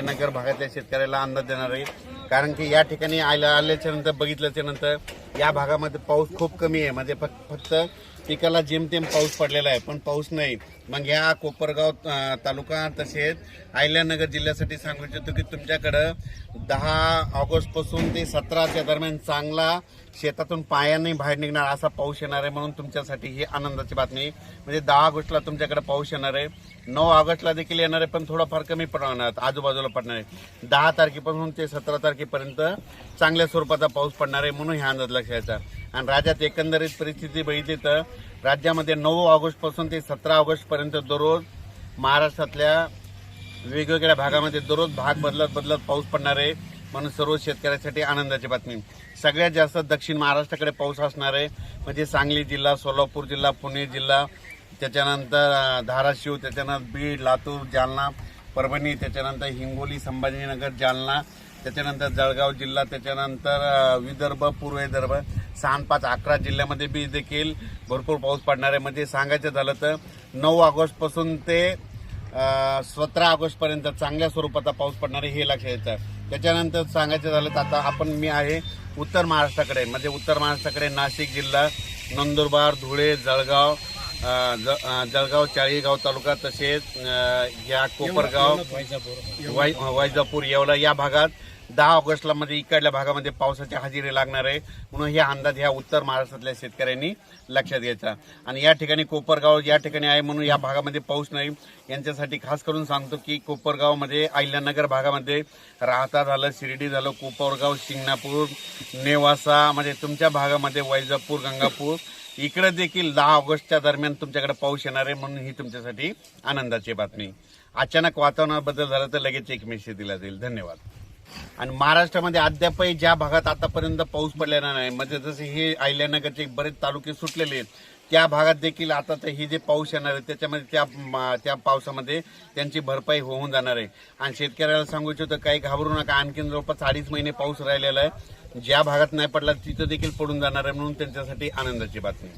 नगर भागातल्या शेतकऱ्याला अंदाज देणार आहे. कारण की या ठिकाणी आल्या आल्याच्यानंतर बघितल्याच्या नंतर या भागामध्ये पाऊस खूप कमी आहे. म्हणजे फक्त फक्त पिकाला जेमतेम पाऊस पडलेला आहे पण पाऊस नाही. मग ह्या कोपरगाव तालुका तसेच अहिल्यानगर जिल्ह्यासाठी सांगू इच्छितो की तुमच्याकडं दहा ऑगस्टपासून ते सतराच्या दरम्यान चांगला शेतातून पायाने बाहेर निघणार असा पाऊस येणार आहे म्हणून तुमच्यासाठी ही आनंदाची बातमी. म्हणजे दहा ऑगस्टला तुमच्याकडे पाऊस येणार आहे. नऊ ऑगस्टला देखील येणार आहे पण थोडाफार कमी पडणार आजूबाजूला पडणार आहे. दहा तारखेपासून ते सतरा तारखेपर्यंत चांगल्या स्वरूपाचा पाऊस पडणार आहे म्हणून ह्या अंदाज लक्षाचा आणि राज्यात एकंदरीत परिस्थिती बघितली तर राज्यामध्ये नऊ ऑगस्टपासून ते सतरा ऑगस्टपर्यंत दररोज महाराष्ट्रातल्या वेगवेगळ्या भागामध्ये दररोज भाग बदलत बदलत पाऊस पडणार आहे. म्हणून सर्व शेतकऱ्यासाठी आनंदाची बातमी. सगळ्यात जास्त दक्षिण महाराष्ट्राकडे पाऊस असणार आहे. म्हणजे सांगली जिल्हा सोलापूर जिल्हा पुणे जिल्हा त्याच्यानंतर धाराशिव त्याच्यानंतर बीड लातूर जालना परभणी त्याच्यानंतर हिंगोली संभाजीनगर जालना त्याच्यानंतर जळगाव जिल्हा त्याच्यानंतर विदर्भ पूर्व विदर्भ सहा पाच अकरा जिल्ह्यामध्ये बी देखील भरपूर पाऊस पडणार आहे. म्हणजे सांगायचं झालं तर नऊ ऑगस्टपासून ते सतरा ऑगस्ट पर्यंत चांगल्या स्वरूपाचा पाऊस पडणार आहे हे लक्षात येतं. त्याच्यानंतर सांगायचं झालं तर आता आपण मी आहे उत्तर महाराष्ट्राकडे. म्हणजे उत्तर महाराष्ट्राकडे नाशिक जिल्हा नंदुरबार धुळे जळगाव ज- जळगाव चाळीगाव तालुका तसेच या कोपरगाव वाय- वैजापूर येवला या भागात दहा ऑगस्टला म्हणजे इकडल्या भागामध्ये पावसाची हजेरी लागणार आहे. म्हणून हे अंदाज ह्या उत्तर महाराष्ट्रातल्या शेतकऱ्यांनी लक्षात घ्यायचा. आणि या ठिकाणी कोपरगाव या ठिकाणी आहे म्हणून या भागामध्ये पाऊस नाही. यांच्यासाठी खास करून सांगतो की कोपरगावमध्ये अहिल्यानगर भागामध्ये राहता झालं शिर्डी झालं कोपरगाव शिंगणापूर नेवासा म्हणजे तुमच्या भागामध्ये वैजापूर गंगापूर इकडे देखील दहा ऑगस्टच्या दरम्यान तुमच्याकडे पाऊस येणार आहे म्हणून ही तुमच्यासाठी आनंदाची बातमी. अचानक वातावरणात बदल झाला तर लगेच एक मेसेज दिला जाईल. धन्यवाद. आणि महाराष्ट्रामध्ये अद्यापही ज्या भागात आतापर्यंत पाऊस पडलेला नाही म्हणजे जसे हे अहिल्यानगरचे बरेच तालुके सुटलेले आहेत त्या भागात देखील आता तर हे जे पाऊस येणार आहे त्याच्यामध्ये त्या त्या पावसामध्ये त्यांची भरपाई होऊन जाणार आहे. आणि शेतकऱ्याला सांगू इच्छितो काही घाबरू नका आणखीन जवळपास अडीच महिने पाऊस राहिलेला आहे. ज्या भागात नाही पडला तिथं देखील पडून जाणार आहे म्हणून त्यांच्यासाठी आनंदाची बातमी.